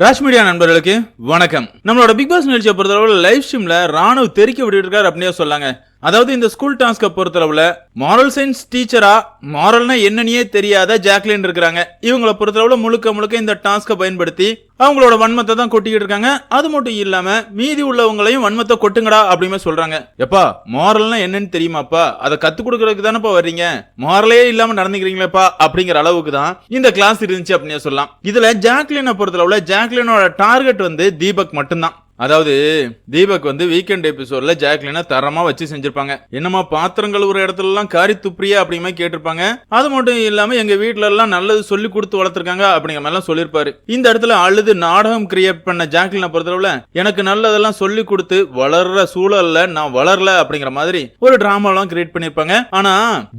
Raj media நண்பர்களுக்கு வணக்கம். நம்மளோட பிக் பாஸ் நிகழ்ச்சியை பொறுத்தளவு லைவ் ஸ்ட்ரீம்ல ராணுவ தெரிக்க விட்டுட்டு இருக்காரு அப்படின்னே சொல்லாங்க. அதாவது இந்த ஸ்கூல் டாஸ்கை பொறுத்தளவுல மாரல் சயின்ஸ் டீச்சரா மாரல்னா என்னன்னே தெரியாத ஜாக்லின் இருக்கிறாங்க. இவங்கள பொறுத்தளவுல முழுக்க முழுக்க இந்த டாஸ்கை பயன்படுத்தி அவங்களோட வன்மத்தை தான் கொட்டிக்கிட்டு இருக்காங்க. அது மட்டும் இல்லாம மீதி உள்ளவங்களையும் வன்மத்தை கொட்டுங்கடா அப்படின்னு சொல்றாங்க. எப்பா மாரல்னா என்னன்னு தெரியுமாப்பா? அதை கத்து கொடுக்கறதுக்கு தானேப்பா வர்றீங்க? மாரலே இல்லாம நடந்துக்கிறீங்களேப்பா? அப்படிங்கிற அளவுக்கு தான் இந்த கிளாஸ் இருந்துச்சு அப்படின்னு சொல்லலாம். இதுல ஜாக்லினை பொறுத்தளவுல ஜாக்லினோட டார்கெட் வந்து தீபக் மட்டும்தான். அதாவது தீபக் வந்து வீக்கெண்ட் எபிசோட்ல ஜாக்லினை தரமா வச்சு செஞ்சிருப்பாங்க. என்னமா பாத்திரங்கள் ஒரு இடத்துல எல்லாம் காரி துப்ரியா அப்படிங்கிற கேட்டிருப்பாங்க. அது மட்டும் இல்லாம எங்க வீட்ல எல்லாம் நல்லது சொல்லி கொடுத்து வளர்த்திருக்காங்க அப்படிங்கிற மாதிரி சொல்லியிருப்பாரு. இந்த இடத்துல அழுது நாடகம் கிரியேட் பண்ண ஜாக்லினா பொறுத்தளவுல எனக்கு நல்லதெல்லாம் சொல்லி கொடுத்து வளர்ற சூழல்ல நான் வளரல அப்படிங்கிற மாதிரி ஒரு டிராமா எல்லாம் கிரியேட் பண்ணிருப்பாங்க. ஆனா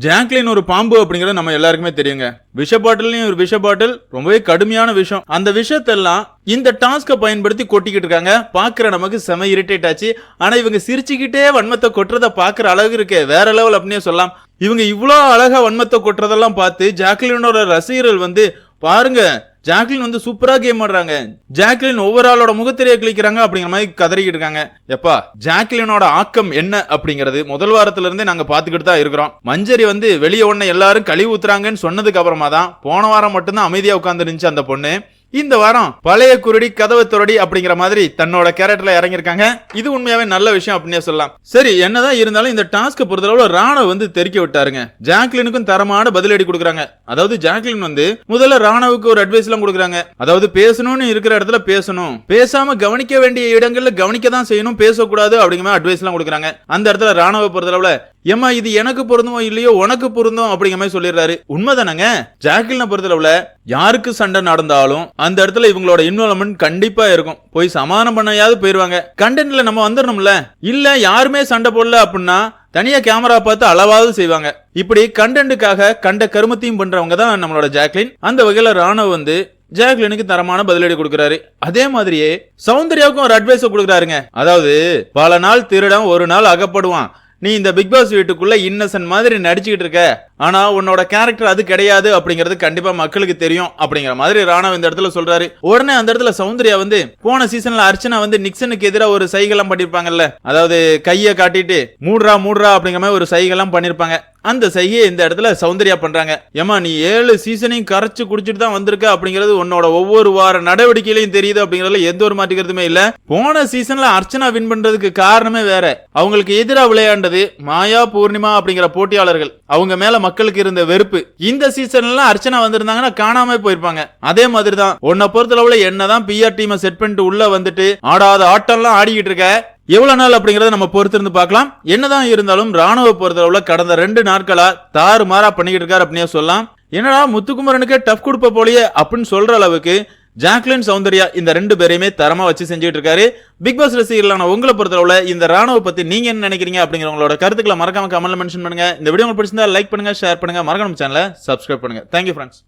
ஜாக்லின் ஒரு பாம்பு அப்படிங்கறது நம்ம எல்லாருக்குமே தெரியுங்க. விஷ பாட்டிலையும் ஒரு விஷ பாட்டில் ரொம்பவே கடுமையான விஷயம் அந்த விஷயத்தெல்லாம் இந்த டாஸ்கை பயன்படுத்தி கொட்டிக்கிட்டு இருக்காங்க. பார்க்குற நமக்கு செம இரிட்டேட் ஆச்சு. ஆனால் இவங்க சிரிச்சுக்கிட்டே வன்மத்தை கொட்டுறத பார்க்குற அளவுக்கு இருக்கே. வேற லெவல் அப்படின்னே சொல்லலாம். இவங்க இவ்வளோ அழகாக வன்மத்தை கொட்டுறதெல்லாம் பார்த்து ஜாக்லினோட ரசிகர்கள் வந்து பாருங்க ஜாக்லின் வந்து சூப்பரா கேம் ஆடுறாங்க. ஜாக்லின் ஒவ்வொரு ஆளோட முகத்திரையை கிளிக்கிறாங்க அப்படிங்கிற மாதிரி கதறிக்கிட்டு இருக்காங்க. எப்பா ஜாக்லினோட ஆக்கம் என்ன அப்படிங்கிறது முதல் வாரத்துல இருந்தே நாங்க பாத்துக்கிட்டு தான் இருக்கிறோம். மஞ்சரி வந்து வெளியே ஒண்ணு எல்லாரும் கழிவு ஊத்துறாங்கன்னு சொன்னதுக்கு அப்புறமா தான் போன வாரம் மட்டும்தான் அமைதியா உட்கார்ந்து இருந்துச்சு அந்த பொண்ணு. இந்த வாரம் பழைய குருடி கதவை துரடி அப்படிங்கிற மாதிரி தன்னோட கேரக்டர்ல இறங்கியிருக்காங்க. இது உண்மையாவே நல்ல விஷயம் அப்படின்னே சொல்லலாம். சரி என்னதான் இருந்தாலும் இந்த டாஸ்க் பொறுத்தளவுல ராணுவ வந்து தெறிக்க விட்டாருங்க. ஜாக்லினுக்கும் தரமான பதிலடி கொடுக்குறாங்க. அதாவது ஜாக்லின் வந்து முதல்ல ராணுவுக்கு ஒரு அட்வைஸ் எல்லாம் கொடுக்குறாங்க. அதாவது பேசணும்னு இருக்கிற இடத்துல பேசணும். பேசாம கவனிக்க வேண்டிய இடங்கள்ல கவனிக்க தான் செய்யணும். பேசக்கூடாது அப்படிங்கிற மாதிரி அட்வைஸ் எல்லாம் கொடுக்குறாங்க. அந்த இடத்துல ராணுவ பொறுத்தளவுல ஏமா இது எனக்கு பொருந்துமோ இல்லையோ உனக்கு பொருந்தும் அப்படிங்கிற மாதிரி சொல்லிடுறாரு. உண்மைதானங்க? ஜாக்லினை பொறுத்தளவுல யாருக்கு சண்டை நடந்தாலும் அந்த இடத்துல இவங்களோட இன்வால்மெண்ட் கண்டிப்பா இருக்கும். போய் சமாதானம் பண்ணையாவது போயிருவாங்க. கண்டென்ட்ல நம்ம வந்துடணும்ல. இல்ல யாருமே சண்டை போடல அப்படின்னா தனியா கேமரா பார்த்து அளவாவது செய்வாங்க. இப்படி கண்டென்ட்டுக்காக கண்ட கருமத்தையும் பண்றவங்க தான் நம்மளோட ஜாக்லின். அந்த வகையில ராணுவ வந்து ஜாக்லினுக்கு தரமான பதிலடி கொடுக்கறாரு. அதே மாதிரியே சௌந்தர்யாவுக்கும் ஒரு அட்வைஸ் கொடுக்கறாருங்க. அதாவது பல நாள் திருடன் ஒரு நாள் அகப்படுவான். நீ இந்த பிக் பாஸ் வீட்டுக்குள்ள இன்னசென்ட் மாதிரி நடிச்சுக்கிட்டு இருக்க. ஆனா உன்னோட கேரக்டர் அது கிடையாது அப்படிங்கிறது கண்டிப்பா மக்களுக்கு தெரியும் அப்படிங்கிற மாதிரி ராணவ் இந்த இடத்துல சொல்றாரு. உடனே அந்த இடத்துல சௌந்தர்யா வந்து போன சீசன்ல அர்ச்சனா வந்து நிக்சனுக்கு எதிராக ஒரு சைகெல்லாம் பண்ணிருப்பாங்கல்ல. அதாவது கையை காட்டிட்டு மூடுறா மூடுறா அப்படிங்கிற மாதிரி ஒரு சைகெல்லாம் பண்ணிருப்பாங்க. அந்த சைகையை இந்த இடத்துல சௌந்தர்யா பண்றாங்க. ஏமா நீ ஏழு சீசனையும் கரைச்சு குடிச்சிட்டு தான் வந்திருக்க அப்படிங்கிறது உன்னோட ஒவ்வொரு வார நடவடிக்கையிலையும் தெரியுது அப்படிங்கறதுல எந்த ஒரு மாற்றிக்கிறதுமே இல்ல. போன சீசன்ல அர்ச்சனா வின் பண்றதுக்கு காரணமே வேற. அவங்களுக்கு எதிராக விளையாண்டது மாயா பூர்ணிமா அப்படிங்கிற போட்டியாளர்கள். அவங்க மேல மக்களுக்கு இருந்த வெறுப்பு. இந்த சீசன்ல அர்ச்சனா வந்திருந்தாங்கன்னா காணாம போயிருப்பாங்க. அதே மாதிரி தான் உன்னை பொறுத்தளவுல என்னதான் பிஆர் டீமை செட் பண்ணிட்டு உள்ள வந்துட்டு ஆடாத ஆட்டம்லாம் ஆடிக்கிட்டு இருக்க. எவ்வளவு நாள் அப்படிங்கறத நம்ம பொறுத்திருந்து பார்க்கலாம். என்னதான் இருந்தாலும் ராணுவ பொறுத்தளவுல கடந்த ரெண்டு நாட்களா தாறு மாறா பண்ணிக்கிட்டு இருக்காரு அப்படின்னே சொல்லலாம். என்னடா முத்துக்குமரனுக்கே டஃப் கொடுப்ப போலயே அப்படின்னு சொல்ற அளவுக்கு ஜாக்லின் சௌந்தர்யா இந்த ரெண்டு பேரையுமே தரமா வச்சு செஞ்சுட்டு இருக்காரு. பிக் பாஸ் ரசிகர்களான உங்களை பொறுத்தளவுல இந்த ராணுவ பத்தி நீங்க என்ன நினைக்கிறீங்க அப்படிங்கிற உங்களோட கருத்துக்களை மறக்காம கமெண்ட்ல மென்ஷன் பண்ணுங்க. இந்த வீடியோ உங்களுக்கு பிடிச்சிருந்தா லைக் பண்ணுங்க ஷேர் பண்ணுங்க. மறக்காம சேனலை சப்ஸ்கிரைப் பண்ணுங்க. Thank you friends